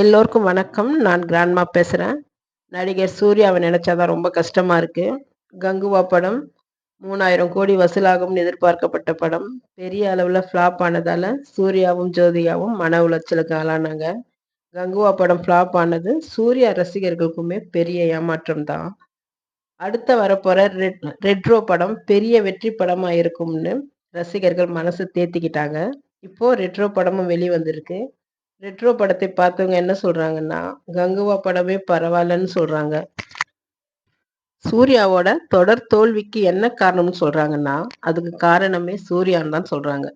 எல்லோருக்கும் வணக்கம். நான் கிராண்ட்மா பேசுகிறேன் நடிகர் சூர்யாவை நினச்சாதான் ரொம்ப கஷ்டமாக இருக்குது கங்குவா படம் மூணாயிரம் கோடி வசூலாகும்னு எதிர்பார்க்கப்பட்ட படம். பெரிய அளவில் ஃப்ளாப் ஆனதால் சூர்யாவும் ஜோதிகாவும் மன உளைச்சலுக்கு ஆளானாங்க. கங்குவா படம் ஃப்ளாப் ஆனது சூர்யா ரசிகர்களுக்குமே பெரிய ஏமாற்றம் தான் அடுத்த வரப்போகிற ரெட் ரெட்ரோ படம் பெரிய வெற்றி படமாக இருக்கும்னு ரசிகர்கள் மனசு தேத்திக்கிட்டாங்க. இப்போது ரெட்ரோ படமும் வெளிவந்திருக்கு. ரெட்ரோ படத்தை பார்த்தவங்க என்ன சொல்றாங்கன்னா கங்குவா படமே பரவாயில்லன்னு சொல்றாங்க. சூர்யாவோட தொடர் தோல்விக்கு என்ன காரணம்னு சொல்றாங்கன்னா அதுக்கு காரணமே சூர்யான்னு தான் சொல்றாங்க.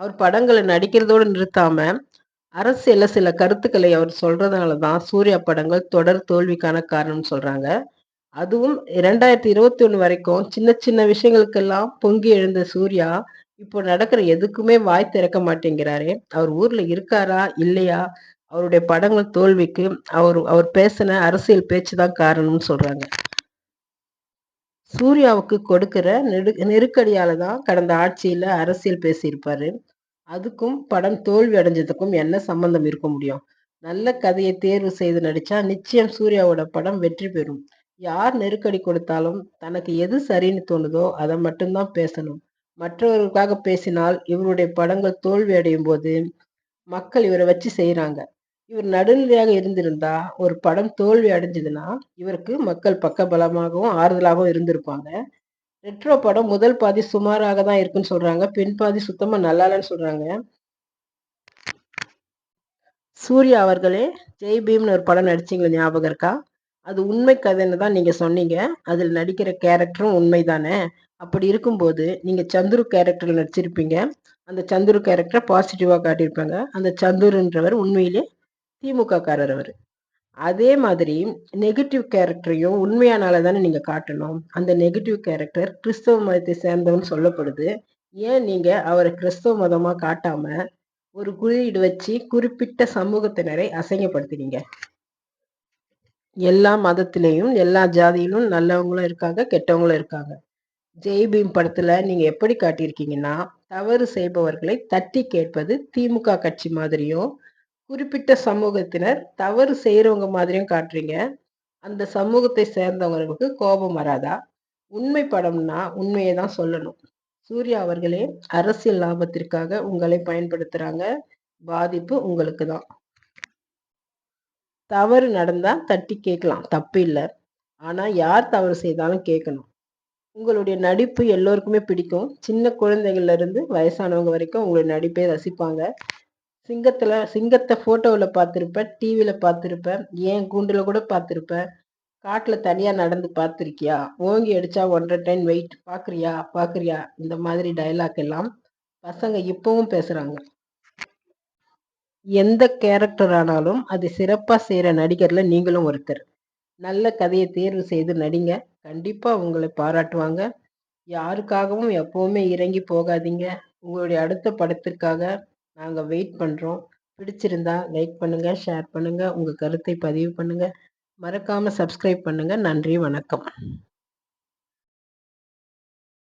அவர் படங்களை நடிக்கிறதோடு நிறுத்தாம அரசியல சில கருத்துக்களை அவர் சொல்றதுனால தான் சூர்யா படங்கள் தொடர் தோல்விக்கான காரணம்னு சொல்றாங்க. அதுவும் இரண்டாயிரத்தி இருபத்தி ஒன்று வரைக்கும் சின்ன சின்ன விஷயங்களுக்கெல்லாம் பொங்கி எழுந்த சூர்யா இப்போ நடக்கிற எதுக்குமே வாய் திறக்க மாட்டேங்கிறாரே. அவர் ஊர்ல இருக்காரா? இல்லையா? அவருடைய படங்கள் தோல்விக்கு அவர் அவர் பேசின அரசியல் பேச்சு தான் காரணம்னு சொல்றாங்க. சூர்யாவுக்கு கொடுக்கிற நெடு நெருக்கடியால தான் கடந்த ஆட்சியில அரசியல் பேசியிருப்பாரு. அதுக்கும் படம் தோல்வி அடைஞ்சதுக்கும் என்ன சம்பந்தம் இருக்க முடியும்? நல்ல கதையை தேர்வு செய்து நடிச்சா நிச்சயம் சூர்யாவோட படம் வெற்றி பெறும். யார் நெருக்கடி கொடுத்தாலும் தனக்கு எது சரின்னு தோணுதோ அதை மட்டும்தான் பேசணும். மற்றவர்களுக்காக பேசினால் இவருடைய படங்கள் தோல்வி அடையும் போது மக்கள் இவரை வச்சு செய்கிறாங்க இவர் நடுநிலையாக இருந்திருந்தா ஒரு படம் தோல்வி அடைஞ்சதுன்னா இவருக்கு மக்கள் பக்கபலமாகவும் ஆறுதலாகவும் இருந்திருப்பாங்க. ரெட்ரோ படம் முதல் பாதி சுமாராக தான் இருக்குன்னு சொல்றாங்க. பின் பாதி சுத்தமா இல்லைன்னு சொல்றாங்க. சூர்யா அவர்களே ஜெய் பீம்னு ஒரு படம் நடிச்சிங்களே? ஞாபகம் இருக்கா? அது உண்மை கதைன்னு தான் நீங்க சொன்னீங்க. அதில் நடிக்கிற கேரக்டரும் உண்மைதானே? அப்படி இருக்கும்போது நீங்க சந்துரு கேரக்டர்ல நடிச்சிருப்பீங்க. அந்த சந்துரு கேரக்டரை பாசிட்டிவா காட்டியிருப்பாங்க. அந்த சந்துருன்றவர் உண்மையிலே திமுக காரர் அவர். அதே மாதிரி நெகட்டிவ் கேரக்டரையும் உண்மையானால தானே நீங்க காட்டணும். அந்த நெகட்டிவ் கேரக்டர் கிறிஸ்தவ மதத்தை சேர்ந்தவன் சொல்லப்படுது. ஏன் நீங்க அவரை கிறிஸ்தவ மதமா காட்டாம ஒரு குறியீடு வச்சு குறிப்பிட்ட சமூகத்தினரை அசைங்கப்படுத்தினீங்க எல்லா மதத்திலையும் எல்லா ஜாதியிலும் நல்லவங்களும் இருக்காங்க கெட்டவங்களும் இருக்காங்க. ஜெய்பீம் படத்துல நீங்க எப்படி காட்டியிருக்கீங்கன்னா தவறு செய்பவர்களை தட்டி கேட்பது திமுக கட்சி மாதிரியும் குறிப்பிட்ட சமூகத்தினர் தவறு செய்யறவங்க மாதிரியும் காட்டுறீங்க. அந்த சமூகத்தை சேர்ந்தவங்களுக்கு கோபம் வராதா? உண்மை படம்னா உண்மையை தான் சொல்லணும். சூர்யா அவர்களே அரசியல் லாபத்திற்காக உங்களை பயன்படுத்துறாங்க. பாதிப்பு உங்களுக்கு தான். தவறு நடந்தா தட்டி கேட்கலாம். தப்பு இல்லை. ஆனா யார் தவறு செய்தாலும் கேட்கணும். உங்களுடைய நடிப்பு எல்லோருக்குமே பிடிக்கும். சின்ன குழந்தைகள்ல இருந்து வயசானவங்க வரைக்கும் உங்களுடைய நடிப்பை ரசிப்பாங்க. சிங்கத்துல சிங்கத்தை போட்டோவில் பார்த்துருப்பேன் டிவியில் பார்த்துருப்பேன் ஏன் கூண்டுல கூட பார்த்துருப்பேன் காட்டில் தனியாக நடந்து பார்த்துருக்கியா ஓங்கி அடிச்சா ஒன்றரை டைம் வெயிட் பார்க்குறியா பார்க்குறியா இந்த மாதிரி டைலாக் எல்லாம் பசங்க இப்பவும் பேசுகிறாங்க எந்த கேரக்டர் ஆனாலும் அது சிறப்பாக செய்கிற நடிகரில் நீங்களும் ஒருத்தர். நல்ல கதையை தேர்வு செய்து நடிங்க. கண்டிப்பாக உங்களை பாராட்டுவாங்க. யாருக்காகவும் எப்போவுமே இறங்கி போகாதீங்க. உங்களுடைய அடுத்த படத்திற்காக நாங்கள் வெயிட் பண்ணுறோம் பிடிச்சிருந்தா லைக் பண்ணுங்கள் ஷேர் பண்ணுங்கள் உங்கள் கருத்தை பதிவு பண்ணுங்கள் மறக்காமல் சப்ஸ்கிரைப் பண்ணுங்கள் நன்றி வணக்கம்.